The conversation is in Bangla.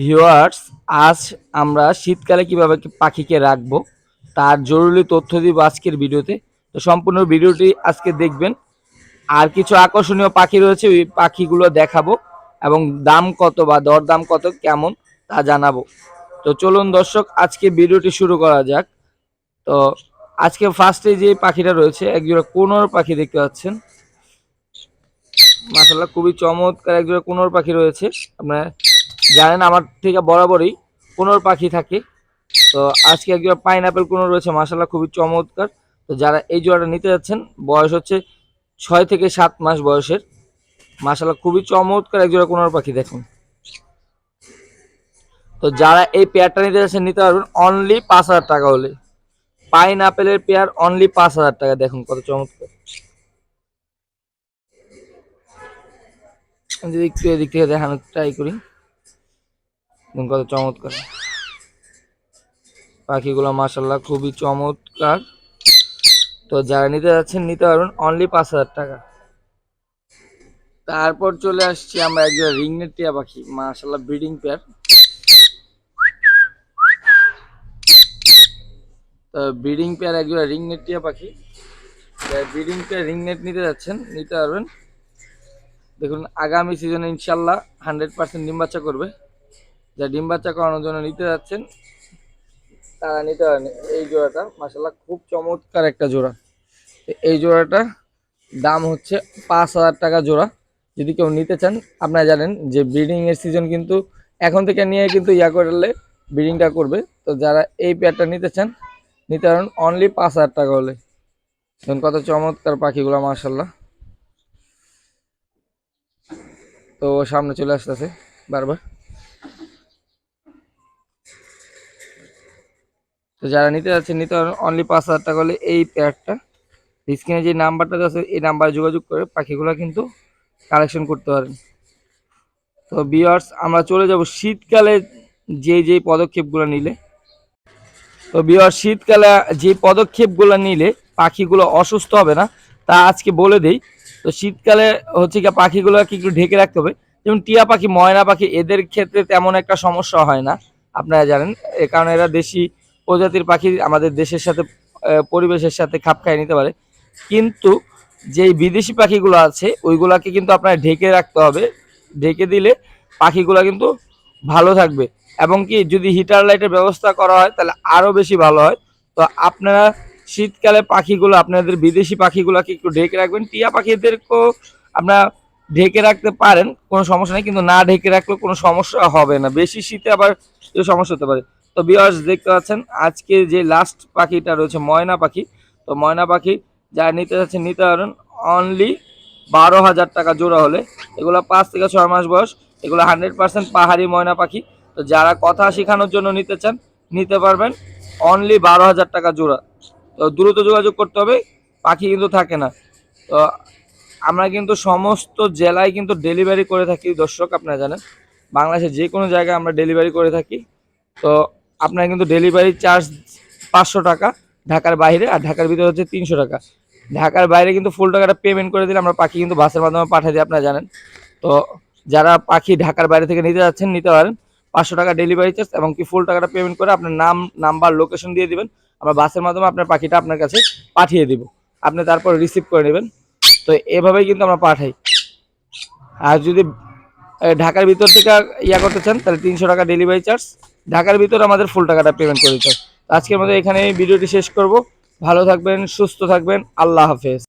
ভিউয়ার্স, আজ আমরা শীতকালে কীভাবে পাখিকে রাখব, তার জরুরি তথ্য দিব আজকের ভিডিওতে। তো সম্পূর্ণ ভিডিওটি আজকে দেখবেন। আর কিছু আকর্ষণীয় পাখি রয়েছে, ওই পাখিগুলো দেখাবো এবং দাম কত বা দর দাম কত কেমন তা জানাব। তো চলুন দর্শক, আজকে ভিডিওটি শুরু করা যাক। তো আজকে ফার্স্টে যে পাখিটা রয়েছে, একজোড়া কোনোর পাখি দেখতে পাচ্ছেন। মাসাল্লাহ খুবই চমৎকার একজোড়া কোনোর পাখি রয়েছে। আপনারা জানেন আমার থেকে বরাবরই কোনোর পাখি থাকে। তো আজকে একজোড়া পাইনাপেল কোনো রয়েছে মাসাল্লাহ খুবই চমৎকার। তো যারা এই জোড়াটা নিতে যাচ্ছেন, বয়স হচ্ছে ছয় থেকে সাত মাস বয়সের। মাসাল্লাহ খুবই চমৎকার একজোড়া কোনোর পাখি দেখুন। তো যারা এই পেয়ারটা নিতে যাচ্ছেন, নিতে পারবেন অনলি পাঁচ হাজার টাকা হলে। পাইন আপেলের পেয়ার অনলি পাঁচ হাজার টাকা, দেখুন কত চমৎকার। যদি একটু এদিক থেকে দেখানোর ট্রাই করি। দেখুন কত চমৎকার। পাখিগুলো মাসাল্লাহ খুবই চমৎকার। তো যারা নিতে যাচ্ছেন, নিতে পারবেন অনলি পাঁচ হাজার টাকা। তারপর চলে আসছি আমরা একজন রিংনেট টিয়া পাখি মাসাল্লাহ ব্রিডিং পেয়ার। তো ব্রিডিং পেয়ার একজন রিংনেট টিয়া পাখি। ব্রিডিং পেয়ার, রিংনেট নিতে যাচ্ছেন, নিতে পারবেন। দেখুন, আগামী সিজনে ইনশাল্লাহ হান্ড্রেড পার্সেন্ট ডিম বাচ্চা করবে। যা ডিম বাচ্চা করানোর জন্য নিতে যাচ্ছেন তারা নিতে পারেন। এই জোড়াটা মাসাল্লাহ খুব চমৎকার একটা জোড়া। এই জোড়াটা দাম হচ্ছে পাঁচ হাজার টাকা জোড়া। যদি কেউ নিতে চান, আপনারা জানেন যে ব্রিডিংয়ের সিজন কিন্তু এখন থেকে নিয়ে কিন্তু ইয়া করলে ব্রিডিংটা করবে। তো যারা এই পেয়ারটা নিতে চান, নিতে পারেন অনলি পাঁচ হাজার টাকা হলে। দেখুন কত চমৎকার পাখিগুলো মার্শাল্লাহ তো সামনে চলে আসতেছে বারবার। তো যারা নিতে যাচ্ছেন, নিতে অনলি পাঁচ হাজার টাকা হলে এই পেয়ারটা স্ক্রিনে যে নাম্বারটা আছে, এই নাম্বারে যোগাযোগ করে পাখিগুলো কিন্তু কালেকশন করতে পারেন। তো বিয়ার্স আমরা চলে যাব শীতকালে যে যে পদক্ষেপগুলো নিলে। তো বিয়ার শীতকালে যে পদক্ষেপগুলো নিলে পাখিগুলো অসুস্থ হবে না, তা আজকে বলে দেই। তো শীতকালে হচ্ছে কি পাখিগুলোকে একটু ঢেকে রাখতে হবে। যেমন টিয়া পাখি, ময়না পাখি, এদের ক্ষেত্রে তেমন একটা সমস্যা হয় না। আপনারা জানেন, এ কারণে এরা দেশি প্রজাতির পাখি আমাদের দেশের সাথে পরিবেশের সাথে খাপ খাইয়ে নিতে পারে। কিন্তু যেই বিদেশি পাখিগুলো আছে, ওইগুলাকে কিন্তু আপনার ঢেকে রাখতে হবে। ঢেকে দিলে পাখিগুলো কিন্তু ভালো থাকবে। এবং কি, যদি হিটার লাইটের ব্যবস্থা করা হয়, তাহলে আরও বেশি ভালো হয়। তো আপনারা শীতকালে পাখিগুলো, আপনাদের বিদেশি পাখিগুলোকে একটু ঢেকে রাখবেন। টিয়া পাখিদেরকেও আপনারা ঢেকে রাখতে পারেন, কোনো সমস্যা নেই। কিন্তু না ঢেকে রাখলেও কোনো সমস্যা হবে না। বেশি শীতে আবার সমস্যা হতে পারে। তো বিয়ার্স দেখতে পাচ্ছেন, আজকে যে লাস্ট পাখিটা রয়েছে ময়না পাখি, তো ময়না পাখি যা নিতে যাচ্ছেন নিতে পারেন অনলি বারো হাজার টাকা জোড়া হলে। এগুলো পাঁচ থেকে ছয় মাস বয়স, এগুলো হান্ড্রেড পার্সেন্ট পাহাড়ি ময়না পাখি। তো যারা কথা শেখানোর জন্য নিতে চান, নিতে পারবেন অনলি বারো হাজার টাকা জোড়া। তো দ্রুত যোগাযোগ করতে হবে, পাখি কিন্তু থাকে না। তো আমরা কিন্তু সমস্ত জেলায় কিন্তু ডেলিভারি করে থাকি, দর্শক আপনারা জানেন। বাংলাদেশের যে কোনো জায়গায় আমরা ডেলিভারি করে থাকি। তো আপনার কিন্তু ডেলিভারি চার্জ পাঁচশো টাকা ঢাকার বাইরে, আর ঢাকার ভিতরে হচ্ছে তিনশো টাকা। ঢাকার বাইরে কিন্তু ফুল টাকাটা পেমেন্ট করে দিলে আমরা পাখি কিন্তু বাসের মাধ্যমে পাঠিয়ে দিই, আপনারা জানেন। তো যারা পাখি ঢাকার বাইরে থেকে নিতে যাচ্ছেন, নিতে পারেন। পাঁচশো টাকা ডেলিভারি চার্জ এবং কি ফুল টাকাটা পেমেন্ট করে আপনার নাম নাম্বার লোকেশন দিয়ে দিবেন। আমরা বাসের মাধ্যমে আপনার পাখিটা আপনার কাছে পাঠিয়ে দিব। আপনি তারপর রিসিভ করে নেবেন। তো এভাবেই কিন্তু আমরা পাঠাই। আর যদি ঢাকার ভিতর থেকে ইয়া করতে চান, তাহলে তিনশো টাকা ডেলিভারি চার্জ ঢাকার ভিতরে আমাদের ফুল টাকাটা পেমেন্ট করে দিতে। আজকের মতো এখানে ভিডিওটি শেষ করব ভালো থাকবেন, সুস্থ থাকবেন, আল্লাহ হাফেজ